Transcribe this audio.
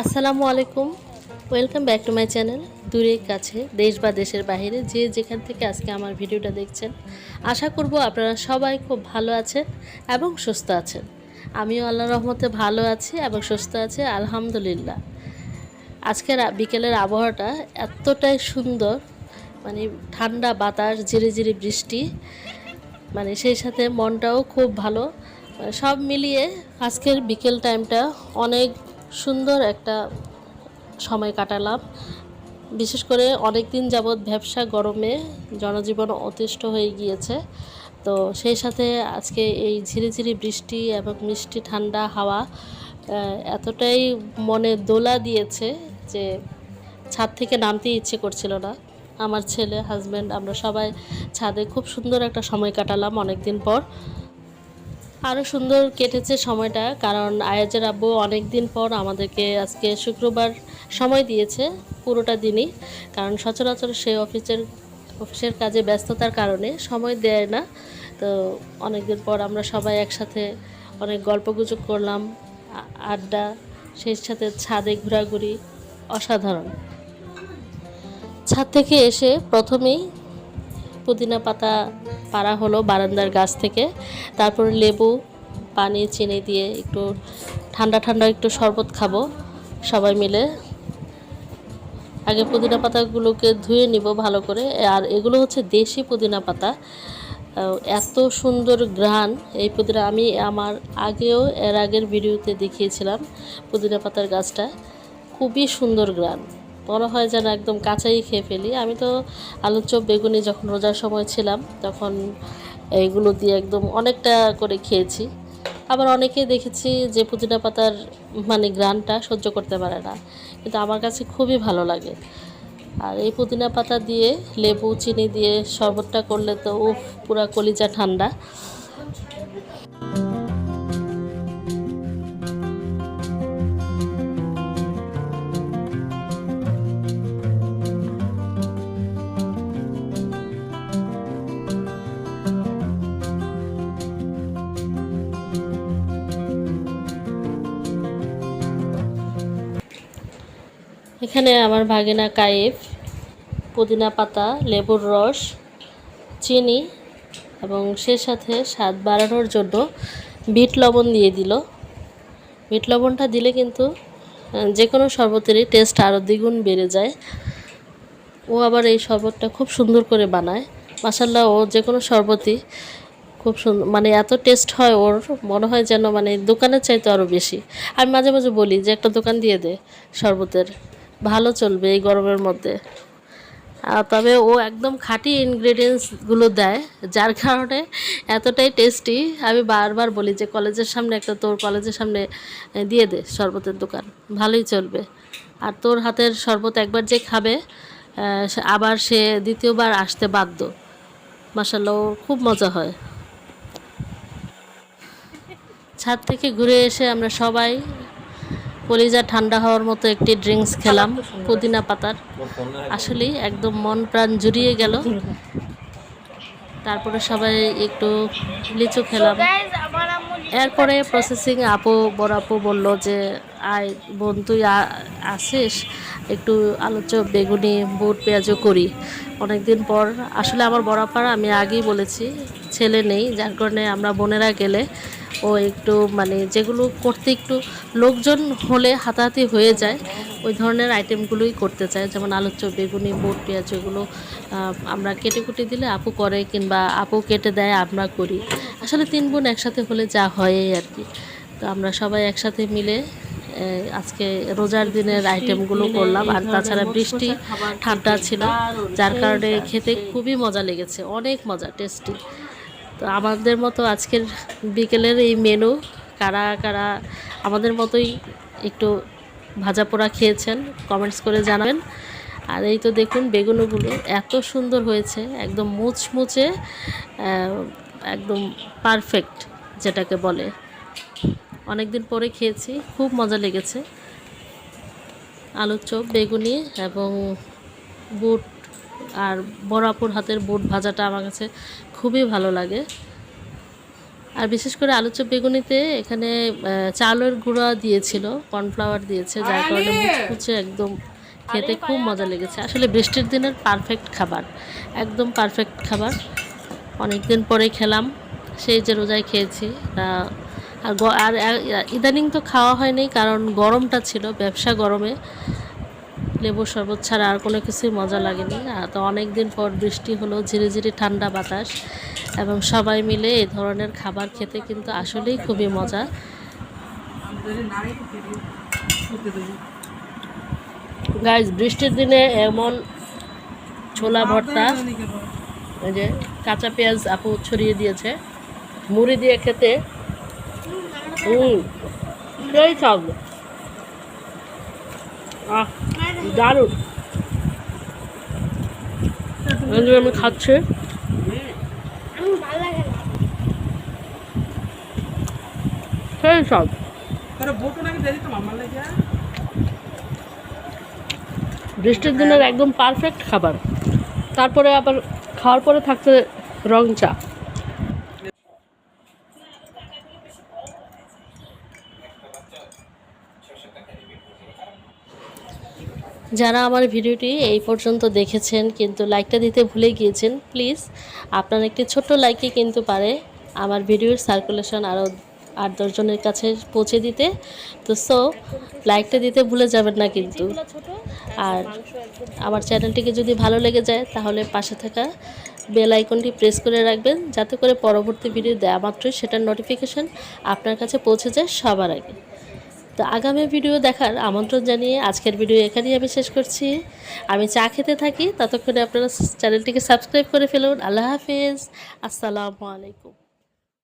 আসসালামু আলাইকুম। Welcome back to my channel দূরে কাছে, দেশ বা দেশের বাইরে যে যেখান থেকে আজকে আমার ভিডিওটা দেখছেন। আশা করব আপনারা সবাই খুব ভালো আছেন এবং সুস্থ আছেন। আমিও আল্লাহ রহমতে ভালো আছি এবং সুস্থ আছি, আলহামদুলিল্লাহ। আজকের বিকেলের আবহাওয়াটা এতটাই সুন্দর মানে ঠান্ডা বাতাস ঝিরি ঝিরি বৃষ্টি মানে সেই সাথে মনটাও খুব ভালো। মানে সব মিলিয়ে আজকের বিকেল টাইমটা অনেক সুন্দর একটা সময় কাটালাম। বিশেষ করে অনেক দিন যাবৎ ব্যবসা গরমে জনজীবন অতিষ্ঠ হয়ে গিয়েছে। তো সেই সাথে আজকে এই ঝিরিঝিরি বৃষ্টি এবং মিষ্টি ঠান্ডা হাওয়া এতটাই মনে দোলা দিয়েছে যে ছাদ থেকে নামতেই ইচ্ছে করছিল না। আমার ছেলে হাজব্যান্ড আমরা সবাই ছাদে খুব সুন্দর একটা সময় কাটালাম অনেক দিন পর। আরও সুন্দর কেটেছে সময়টা, কারণ আয়াজের আব্বু অনেক দিন পর আমাদেরকে আজকে শুক্রবার সময় দিয়েছে পুরোটা দিনই, কারণ সচরাচর সে অফিসের অফিসের কাজে ব্যস্ততার কারণে সময় দেয় না। তো অনেক দিন পর আমরা সবাই একসাথে অনেক গল্পগুজব করলাম, আড্ডা, সেই সাথে ছাদে ঘোরাঘুরি, অসাধারণ। ছাদ থেকে এসে প্রথমেই পুদিনা পাতা পাড়া হলো বারান্দার গাছ থেকে। তারপর লেবু, পানি, চিনি দিয়ে একটু ঠান্ডা ঠান্ডা একটু শরবত খাব সবাই মিলে। আগে পুদিনা পাতাগুলোকে ধুয়ে নিব ভালো করে। আর এগুলো হচ্ছে দেশি পুদিনা পাতা। এত সুন্দর ঘ্রাণ এই পুদিনা আমি আমার আগেও এর আগের ভিডিওতে দেখিয়েছিলাম পুদিনা পাতার গাছটা। খুবই সুন্দর ঘ্রাণ। মনে হয় যেন একদম কাঁচাই খেয়ে ফেলি। আমি তো আলুর চপ, বেগুনি যখন রোজার সময় ছিলাম, তখন এইগুলো দিয়ে একদম অনেকটা করে খেয়েছি। আবার অনেকে দেখেছি যে পুদিনা পাতার মানে গ্রানটা সহ্য করতে পারে না। কিন্তু আমার কাছে খুবই ভালো লাগে। আর এই পুদিনা পাতা দিয়ে, লেবু, চিনি দিয়ে শরবতটা করলে তো উফ, পুরা কলিজা ঠান্ডা। এখানে আমার ভাগিনা কায়েফ, পুদিনা পাতা, লেবুর রস, চিনি এবং সে সাথে স্বাদ বাড়ানোর জন্য বিট লবণ দিয়ে দিল। বিট লবণটা দিলে কিন্তু যে কোনো শরবতেরই টেস্ট আরও দ্বিগুণ বেড়ে যায়। ও আবার এই শরবতটা খুব সুন্দর করে বানায়। মাসাল্লাহ ও যে কোনো শরবতই খুব সুন্দর মানে এত টেস্ট হয় ওর, মনে হয় যেন মানে দোকানের চাইতে আরও বেশি। আমি মাঝে মাঝে বলি যে, একটা দোকান দিয়ে দে শরবতের। ভালো চলবে এই গরমের মধ্যে। তবে ও একদম খাঁটি ইনগ্রেডিয়েন্টসগুলো দেয়, যার কারণে এতটাই টেস্টি আমি বারবার বলি যে, কলেজের সামনে একটা তোর কলেজের সামনে দিয়ে দে শরবতের দোকান, ভালোই চলবে। আর তোর হাতের শরবত একবার যে খাবে আবার সে দ্বিতীয়বার আসতে বাধ্য। মাসাল্লাহ খুব মজা হয়। ছাদ থেকে ঘুরে এসে আমরা সবাই কলিজা ঠান্ডা হওয়ার মতো একটি ড্রিঙ্কস খেলাম, পুদিনা পাতার। আসলেই একদম মন প্রাণ জুড়িয়ে গেল। তারপরে সবাই একটু লিচু খেলাম। এরপরে প্রসেসিং আপু, বড় আপু বলল যে, আয় বোন, তুই আসিস? একটু আলোচক বেগুনি, বুট, পেঁয়াজও করি। অনেক দিন পর, আসলে আমার বড়াপাড়া আমি আগেই বলেছি, ছেলে নেই, যার কারণে আমরা বোনেরা গেলে ও একটু মানে যেগুলো করতে একটু লোকজন হলে হাতাহাতি হয়ে যায়, ওই ধরনের আইটেমগুলোই করতে চায়। যেমন আলুর চপ বেগুনি, বুট, পেঁয়াজ, এগুলো আমরা কেটে কুটে দিলে আপু করে কিংবা আপু কেটে দেয়, আমরা করি। আসলে তিন বোন একসাথে হলে যা হয় আর কি। তো আমরা সবাই একসাথে মিলে আজকে রোজার দিনের আইটেমগুলো করলাম। আর তাছাড়া বৃষ্টি, ঠান্ডা ছিল, যার কারণে খেতে খুবই মজা লেগেছে। অনেক মজা টেস্টি তো আমাদের মতো আজকের বিকেলের এই মেনু কারা কারা আমাদের মতোই একটু ভাজা পোড়া খেয়েছেন কমেন্টস করে জানাবেন। আর এই তো দেখুন বেগুনগুলো এত সুন্দর হয়েছে, একদম মুচমুচে একদম পারফেক্ট যেটাকে বলে। অনেক দিন পরে খেয়েছি, খুব মজা লেগেছে। আলুর চপ, বেগুনি এবং বুট আর বড়াপুর হাতের বুট ভাজাটা আমার কাছে খুবই ভালো লাগে। আর বিশেষ করে আলু চপ বেগুনিতে এখানে চালের গুঁড়া দিয়েছিল কর্নফ্লাওয়ার দিয়েছে যার কারণে মুচমুচে একদম খেতে খুব মজা লেগেছে। আসলে বৃষ্টির দিনের পারফেক্ট খাবার একদম পারফেক্ট খাবার। অনেক দিন পরে খেলাম সেই যে রোজায় খেয়েছি। আর ইদানিং তো খাওয়া হয়নি কারণ গরমটা ছিল ব্যবসা গরমে। লেবুর শরবত ছাড়া আর কোনো কিছুই মজা লাগেনি। তো অনেক দিন পর বৃষ্টি হলো ঝিরি ঝিরি ঠান্ডা বাতাস এবং সবাই মিলে এই ধরনের খাবার খেতে কিন্তু আসলেই খুবই মজা। গাইজ বৃষ্টির দিনে এমন ছোলা ভর্তা, এই যে কাঁচা পেঁয়াজ আপু ছড়িয়ে দিয়েছে, মুড়ি দিয়ে খেতে। হুম সেই সব। আহ দারুণ। আমি খাচ্ছি। সেই সব। বৃষ্টির দিনের একদম পারফেক্ট খাবার। তারপরে আবার খাওয়ার পরে থাকছে রং চা। যারা আমার ভিডিওটি এই পর্যন্ত দেখেছেন কিন্তু লাইকটা দিতে ভুলে গিয়েছেন প্লিজ আপনার একটি ছোট্ট লাইকই কিন্তু পারে আমার ভিডিওর সার্কুলেশন আরও আট দশজনের কাছে পৌঁছে দিতে। তো সো লাইকটা দিতে ভুলে যাবেন না কিন্তু। আর আমার চ্যানেলটিকে যদি ভালো লেগে যায়, তাহলে পাশে থাকা বেল আইকনটি প্রেস করে রাখবেন, যাতে করে পরবর্তী ভিডিও দেওয়া মাত্রই সেটার নোটিফিকেশন আপনার কাছে পৌঁছে যায় সবার আগে। তো আগামী ভিডিও দেখার আমন্ত্রণ জানিয়ে আজকের ভিডিও এখানেই আমি শেষ করছি। আমি চা খেতে থাকি, ততক্ষণে আপনারা চ্যানেলটিকে সাবস্ক্রাইব করে ফেলুন। আল্লাহ হাফিজ। আসসালামু আলাইকুম।